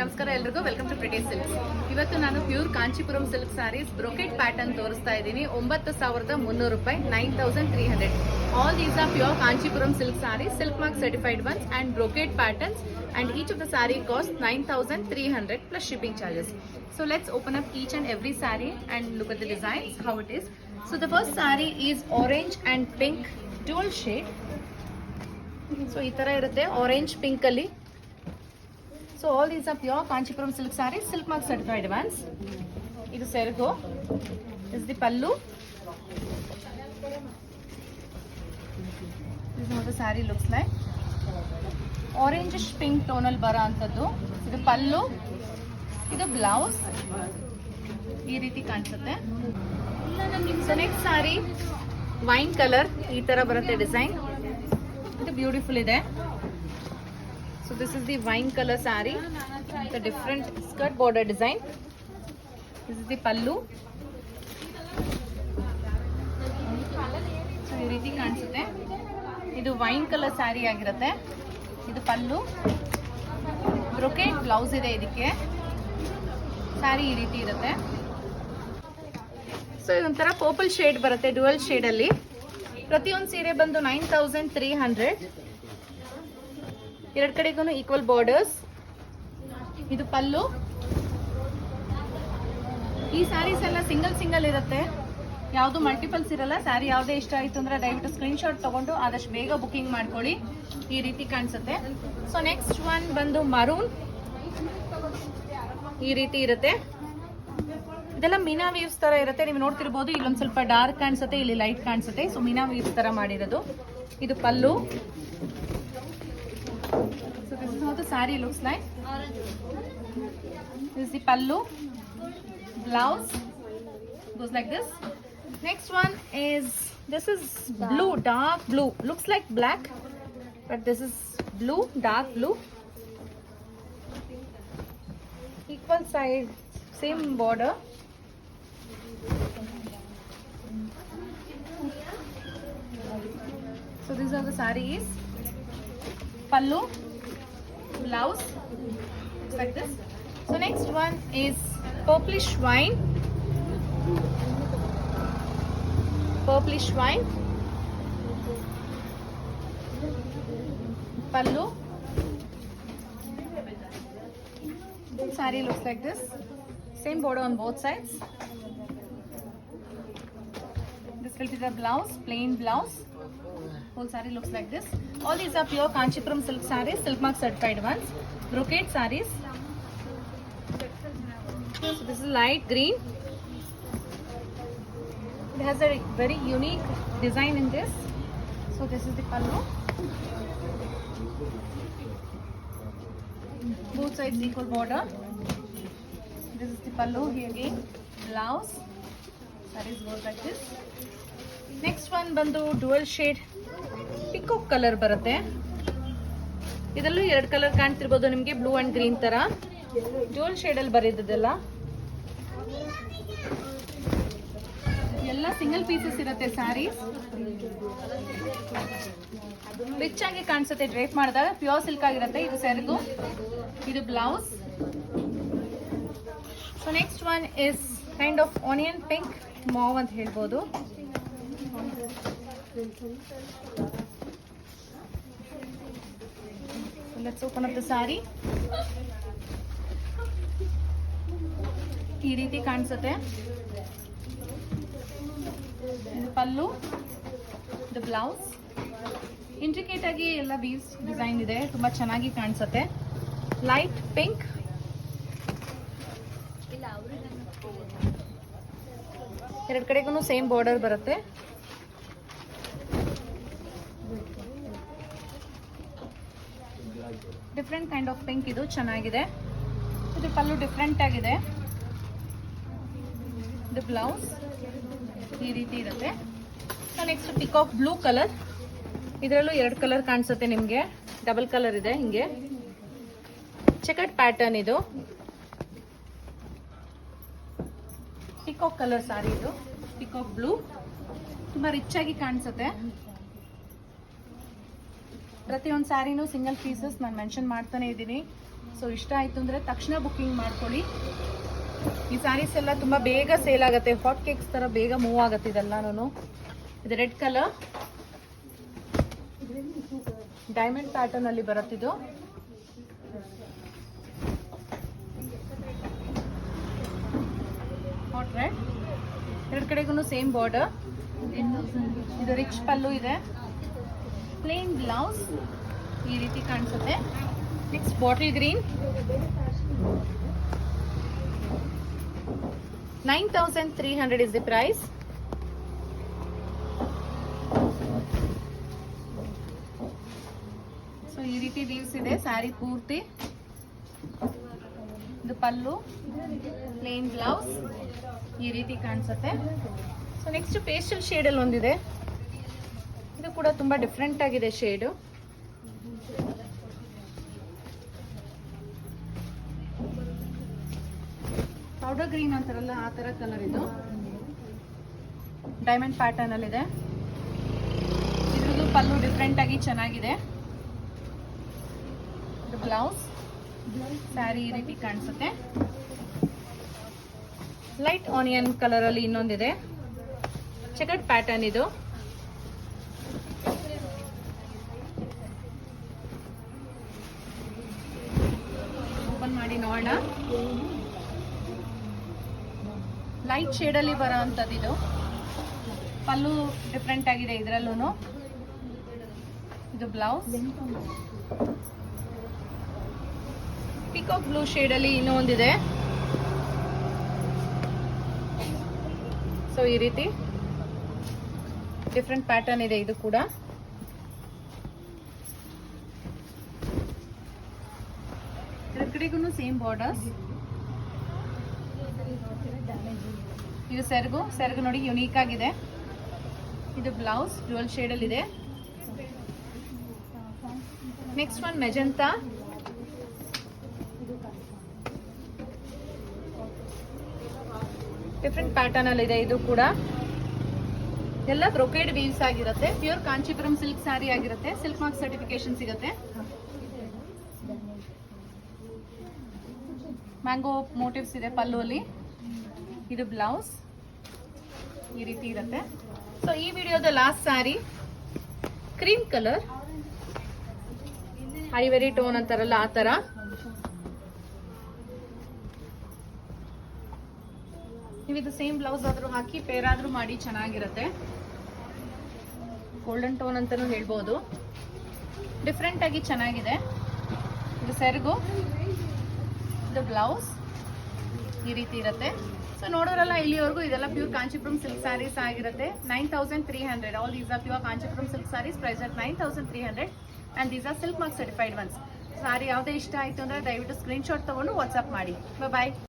ನಮಸ್ಕಾರ ಎಲ್ರಿಗೂ welcome to pretty Silks ಇವತ್ತು ನಾನು pure Kanchipuram silk sarees brocade pattern ತೋರಿಸ್ತಾ ಇದ್ದೀನಿ. ಒಂಬತ್ತು ಸಾವಿರದ ಮುನ್ನೂರು ರೂಪಾಯಿ nine thousand three hundred all these are pure Kanchipuram silk sarees silk mark certified ones and brocade patterns and each of the saree cost nine thousand three hundred plus shipping charges so let's open up each and every saree and look at the designs how it is. So the first saree is orange and pink dual shade so ಈ ತರ ಇರುತ್ತೆ orange pink ಅಲ್ಲಿ. So all these are pure Kanchipuram silk saree silk mark certified advance ಇದು ಸೆರಗು is the pallu saree saree looks like orange pink ಟೋನಲ್ಲಿ ಬರೋ ಅಂಥದ್ದು ಇದು ಪಲ್ಲು ಇದು ಬ್ಲೌಸ್ ಈ ರೀತಿ ಕಾಣಿಸುತ್ತೆ. ನೆಕ್ಸ್ಟ್ ಸ್ಯಾರಿ ವೈನ್ ಕಲರ್ ಈ ತರ ಬರುತ್ತೆ ಡಿಸೈನ್ ಇದು ಬ್ಯೂಟಿಫುಲ್ ಇದೆ. This is the wine colour saree the different skirt border design this is the pallu so ಈ ರೀತಿ ಕಾಣಿಸುತ್ತೆ. ಇದು ವೈನ್ ಕಲರ್ ಸ್ಯಾರಿ ಆಗಿರುತ್ತೆ. ಇದು ಪಲ್ಲು ಬ್ರೊಕೆಟ್ ಬ್ಲೌಸ್ ಇದೆ ಇದಕ್ಕೆ. ಸ್ಯಾರಿ ಈ ರೀತಿ ಇರುತ್ತೆ. ಸೊ ಇದೊಂಥರ ಪರ್ಪಲ್ ಶೇಡ್ ಬರುತ್ತೆ ಡುವೆಲ್ ಶೇಡಲ್ಲಿ ಪ್ರತಿಯೊಂದು ಸೀರೆ ಬಂದು ನೈನ್ ತೌಸಂಡ್ ತ್ರೀ ಹಂಡ್ರೆಡ್ ಎರಡು ಕಡೆಗೂ ಈಕ್ವಲ್ ಬಾರ್ಡರ್ಸ್ ಇದು ಪಲ್ಲು. ಈ ಸ್ಯಾರೀಸ್ ಎಲ್ಲ ಸಿಂಗಲ್ ಸಿಂಗಲ್ ಇರುತ್ತೆ. ಯಾವುದು ಮಲ್ಟಿಪಲ್ಸ್ ಇರಲ್ಲ ಸ್ಯಾರಿ ಯಾವುದೇ ಇಷ್ಟ ಆಯಿತು ಅಂದರೆ ದಯವಿಟ್ಟು ಸ್ಕ್ರೀನ್ಶಾಟ್ ತೊಗೊಂಡು ಆದಷ್ಟು ಬೇಗ ಬುಕ್ಕಿಂಗ್ ಮಾಡ್ಕೊಳ್ಳಿ. ಈ ರೀತಿ ಕಾಣಿಸುತ್ತೆ. ಸೊ ನೆಕ್ಸ್ಟ್ ಒನ್ ಬಂದು ಮರೂನ್ ಈ ರೀತಿ ಇರುತ್ತೆ. ಇದೆಲ್ಲ ಮೀನಾ ವೀವ್ಸ್ ತರ ಇರುತ್ತೆ. ನೀವು ನೋಡ್ತಿರ್ಬೋದು, ಇಲ್ಲೊಂದು ಸ್ವಲ್ಪ ಡಾರ್ಕ್ ಕಾಣಿಸುತ್ತೆ, ಇಲ್ಲಿ ಲೈಟ್ ಕಾಣಿಸುತ್ತೆ. ಸೊ ಮೀನಾ ವೀವ್ಸ್ ತರ ಮಾಡಿರೋದು. ಇದು pallu. This is how the sari looks like. This is the pallu. Blouse goes like this. Next one is this is blue, dark blue. Looks like black, but this is blue, dark blue. Equal side, same border. So these are the sarees. Pallu blouse looks like this. So next one is purplish wine. Purplish wine. Pallu. Saree looks like this. Same border on both sides. This will be the blouse plain blouse. Whole saree looks like this all these are pure kanchipuram silk sarees silk mark certified ones. Brocade sarees. So this is light green. It has a very unique design in this. So this is the pallu both sides equal border. This is the pallu here again. Blouse. Sarees goes like this. Next one ಬಂದು dual shade peacock colour ಬರುತ್ತೆ. ಇದರಲ್ಲೂ ಎರಡು colour ಕಾಣ್ತಿರ್ಬೋದು ನಿಮಗೆ blue and green ತರ. ಜೋಲ್ shade ಅಲ್ಲಿ ಬರೀದಲ್ಲ ಎಲ್ಲ single pieces ಇರುತ್ತೆ ಸ್ಯಾರೀಸ್ ರಿಚ್ ಆಗಿ ಕಾಣಿಸುತ್ತೆ ಡ್ರೇಪ್ ಮಾಡಿದಾಗ. ಪ್ಯೂರ್ ಸಿಲ್ಕ್ ಆಗಿರುತ್ತೆ ಇದು ಸೆರಗು. ಇದು blouse so next one is kind of onion pink mauve ಅಂತ ಹೇಳ್ಬೋದು. Let's open up the sari. ಈ ರೀತಿ ಕಾಣಿಸುತ್ತೆ. ಪಲ್ಲು ದ ಬ್ಲೌಸ್ ಇಂಟ್ರಿಕೇಟ್ ಆಗಿ ಎಲ್ಲ ವೀವ್ಸ್ ಡಿಸೈನ್ ಇದೆ. ತುಂಬ ಚೆನ್ನಾಗಿ ಕಾಣಿಸುತ್ತೆ. ಲೈಟ್ ಪಿಂಕ್ ಎರಡು ಕಡೆಗೂ ಸೇಮ್ ಬಾರ್ಡರ್ ಬರುತ್ತೆ. ಡಿಫ್ರೆಂಟ್ ಕೈಂಡ್ ಆಫ್ ಪಿಂಕ್ ಇದು ಚೆನ್ನಾಗಿದೆ. ಇದು ಪಲ್ಲು ಡಿಫ್ರೆಂಟ್ ಆಗಿದೆ. ಇದು ಬ್ಲೌಸ್ ಈ ರೀತಿ ಇರುತ್ತೆ. ನೆಕ್ಸ್ಟ್ ಪಿಕಾಕ್ ಬ್ಲೂ ಕಲರ್ ಇದರಲ್ಲೂ ಎರಡು ಕಲರ್ ಕಾಣಿಸುತ್ತೆ ನಿಮಗೆ. ಡಬಲ್ ಕಲರ್ ಇದೆ ಹಿಂಗೆ. ಚೆಕಟ್ ಪ್ಯಾಟರ್ನ್ ಇದು. ಪಿಕಾಕ್ ಕಲರ್ ಸಾರಿ ಇದು. ಪಿಕಾಕ್ ಬ್ಲೂ ತುಂಬ ರಿಚ್ ಆಗಿ ಕಾಣಿಸುತ್ತೆ. ಪ್ರತಿಯೊಂದು ಸ್ಯಾರಿನೂ ಸಿಂಗಲ್ ಪೀಸಸ್ ನಾನು ಮೆನ್ಷನ್ ಮಾಡ್ತಾನೆ ಇದ್ದೀನಿ. ಸೊ ಇಷ್ಟ ಆಯಿತು ಅಂದರೆ ತಕ್ಷಣ ಬುಕ್ಕಿಂಗ್ ಮಾಡ್ಕೊಳ್ಳಿ. ಈ ಸ್ಯಾರೀಸ್ ಎಲ್ಲ ತುಂಬ ಬೇಗ ಸೇಲ್ ಆಗುತ್ತೆ. ಹಾಟ್ ಕೇಕ್ಸ್ ಥರ ಬೇಗ ಮೂವ್ ಆಗುತ್ತೆ ಇದೆಲ್ಲಾನು ಇದು ರೆಡ್ ಕಲರ್. ಡೈಮಂಡ್ ಪ್ಯಾಟರ್ನ್ ಅಲ್ಲಿ ಬರುತ್ತಿದ್ದು ಹಾಟ್ ರೆಡ್ ಎರಡು ಕಡೆಗೂ ಸೇಮ್ ಬಾರ್ಡರ್ ಇದು ರಿಚ್ ಪಲ್ಲು ಇದೆ. ಪ್ಲೇನ್ ಬ್ಲೌಸ್ ಈ ರೀತಿ ಕಾಣಿಸುತ್ತೆ. Next bottle green nine thousand three hundred is the price so ಈ ರೀತಿ ವೀವ್ಸ್ ಇದೆ ಸ್ಯಾರಿ ಪೂರ್ತಿ ಇದು ಪಲ್ಲು ಪ್ಲೇನ್ ಬ್ಲೌಸ್ ಈ ರೀತಿ ಕಾಣಿಸುತ್ತೆ. ಸೊ ನೆಕ್ಸ್ಟ್ ಪೇಸ್ಟಲ್ ಶೇಡಲ್ಲಿ ಒಂದಿದೆ. ಕೂಡ ತುಂಬಾ ಡಿಫ್ರೆಂಟ್ ಆಗಿದೆ ಶೇಡು ಪೌಡರ್ ಗ್ರೀನ್ ಅಂತಾರಲ್ಲ, ಆ ತರ ಕಲರ್ ಇದು. ಡೈಮಂಡ್ ಪ್ಯಾಟರ್ನ್ ಅಲ್ಲಿ ಇದೆ. ಇದ್ರದ್ದು ಪಲ್ಲು ಡಿಫ್ರೆಂಟ್ ಆಗಿ ಚೆನ್ನಾಗಿದೆ. ಬ್ಲೌಸ್ ಸ್ಯಾರಿ ಈ ರೀತಿ ಕಾಣಿಸುತ್ತೆ. ಲೈಟ್ ಆನಿಯನ್ ಕಲರ್ ಅಲ್ಲಿ ಇನ್ನೊಂದಿದೆ. ಚೆಕಡ್ ಪ್ಯಾಟರ್ನ್ ಇದು ಓಪನ್ ಮಾಡಿ ನೋಡೋಣ. ಲೈಟ್ ಶೇಡ್ ಅಲ್ಲಿ ಅಂಥದ್ದು ಇದು. ಪಲ್ಲು ಡಿಫ್ರೆಂಟ್ ಆಗಿದೆ ಇದರಲ್ಲೂ ಇದು ಬ್ಲೌಸ್ ಪಿಕಾಕ್ ಬ್ಲೂ ಶೇಡ್ ಅಲ್ಲಿ ಇನ್ನೂ ಒಂದಿದೆ. ಸೊ ಈ ರೀತಿ ಡಿಫ್ರೆಂಟ್ ಪ್ಯಾಟರ್ನ್ ಇದೆ ಇದು ಕೂಡ. ಎರಡು ಕಡೆಗೂ ಸೇಮ್ ಬಾರ್ಡರ್ಸ್ ಇದು ಸೆರಗು. ಸೆರಗು ನೋಡಿ ಯುನೀಕ್ ಆಗಿದೆ. ಇದು ಬ್ಲೌಸ್ ಡ್ಯುವಲ್ ಶೇಡ್ ಅಲ್ಲಿ ಇದೆ next one magenta different pattern ಅಲ್ಲಿ ಇದೆ ಇದು ಕೂಡ. ಎಲ್ಲ ಬ್ರೊಕೇಡ್ ವೀವ್ಸ್ ಆಗಿರುತ್ತೆ. ಪ್ಯೂರ್ ಕಾಂಚಿಪುರಂ ಸಿಲ್ಕ್ ಸ್ಯಾರಿ ಆಗಿರುತ್ತೆ. ಸಿಲ್ಕ್ ಮಾರ್ಕ್ ಸರ್ಟಿಫಿಕೇಶನ್ ಸಿಗುತ್ತೆ. ಮ್ಯಾಂಗೋ ಮೋಟಿವ್ಸ್ ಇದೆ ಪಲ್ಲುವಲ್ಲಿ ಇದು ಬ್ಲೌಸ್ ಈ ರೀತಿ ಇರುತ್ತೆ. ಸೊ ಈ ವಿಡಿಯೋದ last saree cream colour ivory tone ಅಂತಾರಲ್ಲ, ಆ ತರ. ನೀವು ಸೇಮ್ ಬ್ಲೌಸ್ ಆದ್ರೂ ಹಾಕಿ ಪೇರ್ ಆದ್ರೂ ಮಾಡಿ, ಚೆನ್ನಾಗಿರುತ್ತೆ. ಗೋಲ್ಡನ್ ಟೋನ್ ಅಂತಲೂ ಹೇಳ್ಬೋದು. ಡಿಫ್ರೆಂಟಾಗಿ ಚೆನ್ನಾಗಿದೆ. ಇದು ಸೆರಗು. ಇದು ಬ್ಲೌಸ್ ಈ ರೀತಿ ಇರುತ್ತೆ. ಸೊ ನೋಡೋರಲ್ಲ, ಇಲ್ಲಿವರೆಗೂ ಇದೆಲ್ಲ ಪ್ಯೂರ್ ಕಾಂಚಿಪುರಂ ಸಿಲ್ಕ್ ಸ್ಯಾರೀಸ್ ಆಗಿರುತ್ತೆ. Nine thousand three hundred all these are pure Kanchipuram silk sarees price at nine thousand three hundred and these are silk mark certified ones saree ಯಾವುದೇ ಇಷ್ಟ ಆಯಿತು ಅಂದರೆ ದಯವಿಟ್ಟು ಸ್ಕ್ರೀನ್ಶಾಟ್ ತೊಗೊಂಡು ವಾಟ್ಸಪ್ ಮಾಡಿ. ಬಾಯ್